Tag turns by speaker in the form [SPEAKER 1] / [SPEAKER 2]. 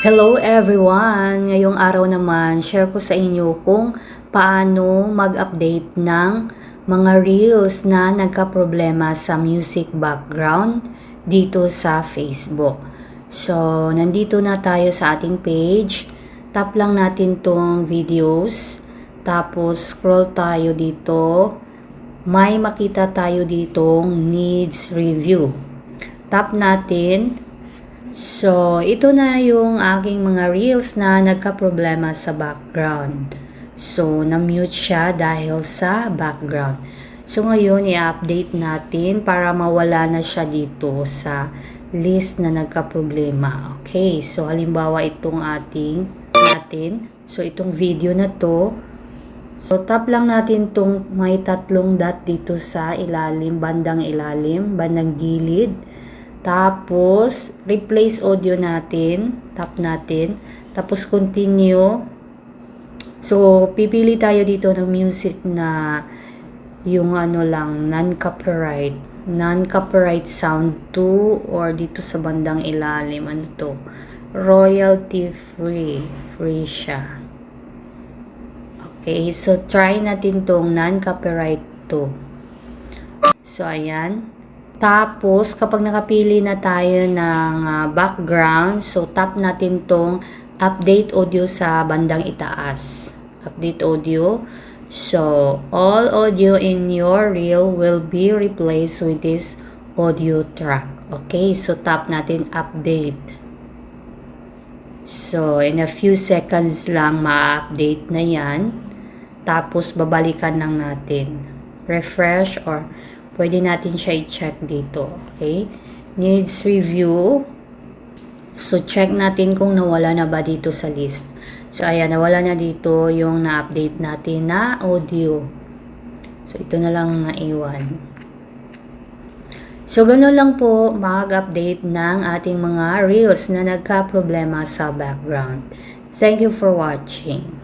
[SPEAKER 1] Hello everyone! Ngayong araw naman, share ko sa inyo kung paano mag-update ng mga reels na nagka-problema sa music background dito sa Facebook. So, nandito na tayo sa ating page. Tap lang natin tong videos. Tapos, scroll tayo dito. May makita tayo ditong needs review. Tap natin. So, ito na yung aking mga reels na nagka-problema sa background. So, na-mute siya dahil sa background. So, ngayon, i-update natin para mawala na siya dito sa list na nagka-problema. Okay, so halimbawa itong ating natin. So, itong video na to. So, tap lang natin itong may tatlong dot dito sa ilalim, bandang ilalim, bandang gilid. Tapos, replace audio natin. Tap natin. Tapos, continue. So, pipili tayo dito ng music na yung ano lang, non-copyright. Non-copyright sound 2 or dito sa bandang ilalim. Ano to? Royalty free. Free siya. Okay, so try natin tong non-copyright 2. So, ayan. Tapos, kapag nakapili na tayo ng ah, background, so tap natin tong update audio sa bandang itaas. Update audio. So, all audio in your reel will be replaced with this audio track. Okay, so tap natin update. So, in a few seconds lang ma-update na yan. Tapos, babalikan lang natin. Refresh or pwede natin siya i-check dito. Okay? Needs review. So, check natin kung nawala na ba dito sa list. So, ayan, nawala na dito yung na-update natin na audio. So, ito na lang naiwan. So, ganun lang po mag-update ng ating mga reels na nagka-problema sa background. Thank you for watching.